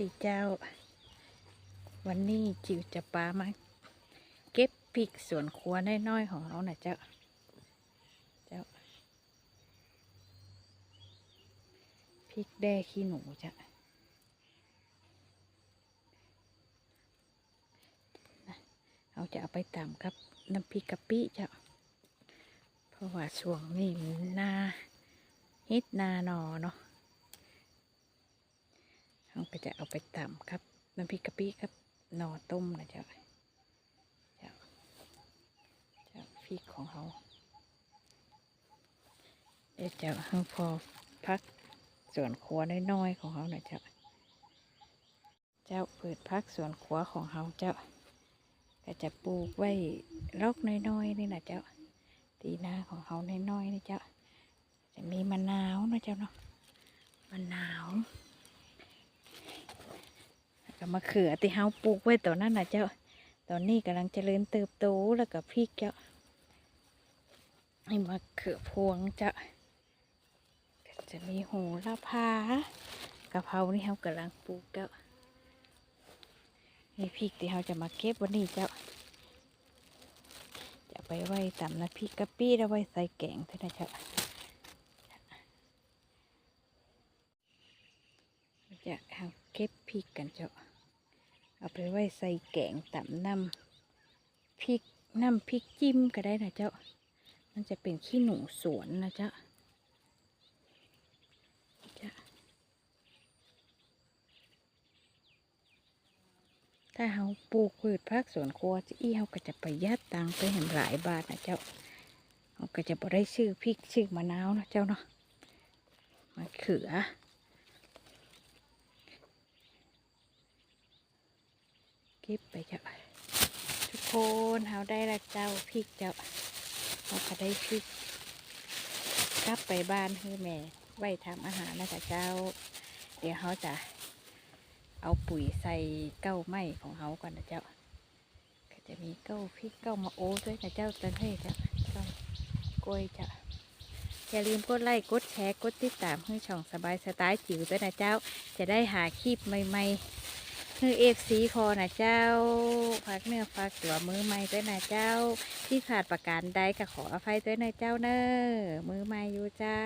ดีเจ้า วันนี้จิวจะปามาเก็บพริกสวนครัวน้อยๆของเราน่ะเจ้า เจ้าพริกแด้ขี้หนูจ้ะเราจะเอาไปตำกับน้ำพริกกะปิเจ้า เพราะว่าช่วงนี้มันนาฮิตนาหนอเนาะ เราก็จะเอาไปตำครับน้ำพริกกะปิครับหน่อต้มนะเจ้าเจ้าเจ้าพริกของเขาเดี๋ยวจะให้พอพักส่วนครัวน้อยๆของเขาหน่อยเจ้าเจ้าเปิดพักส่วนครัวของเขาเจ้าก็จะปลูกไว้รอกน้อยๆนี่นะเจ้าตีนาของเขาน้อยๆนี่เจ้าจะมีมะนาวนะเจ้าเนาะมะนาว ก็มะเขือที่เฮาปลูกไว้ตอนนั้นนะเจ้า ตอนนี้กำลังเจริญเติบโตแล้วก็พริกเจ้านี่มะเขือพวงเจ้าจะมีโหระพากะเพรานี่เฮากำลังปลูกเจ้านี่พริกที่เฮาจะมาเก็บวันนี้เจ้า จะไปไว้ตำน้ำพริกกะปิแล้วไว้ใส่แกงเท่านั้นเจ้าจะเอาเก็บพริกกันเจ้า เอาไปไว้ใส่แกงตำน้ำพริกน้ำพริกจิ้มก็ได้นะเจ้า มันจะเป็นขี้หนูสวนนะเจ้าถ้าเราปลูกพืชผักสวนครัวจะอี้เราก็จะประหยัดตังไปเห็นหลายบาทนะเจ้าเราก็จะบ่ได้ชื่อพริกชื่อมะนาวนะเจ้าเนาะมะเขือ เก็บไปเจ้ะทุกคนเฮาได้ละเจ้าพริกเจ้าเราก็ได้พริกกลับไปบ้านให้แม่ไว้ทำอาหารนะจ๊ะเจ้า เดี๋ยวเขาจะเอาปุ๋ยใส่เก้าไม้ของเขาก่อนนะเจ้าก็จะมีเก้าพริกเก้ามะโอ้ด้วยนะเจ้าตันให้จ้ะเก้ากล้วยจ้ะอย่าลืมกดไลค์กดแชร์กดติดตามให้ช่องสบายสไตล์จิ๋วด้วยนะเจ้า จะได้หาคลิปใหม่ๆ คือเอกสีคอนะเจ้าพักเนื้อฟักตัวมือไม้ด้วยนะเจ้า ที่ขาดประการใดก็ขออภัยด้วยนะเจ้าเนอมือไม่อยู่เจ้า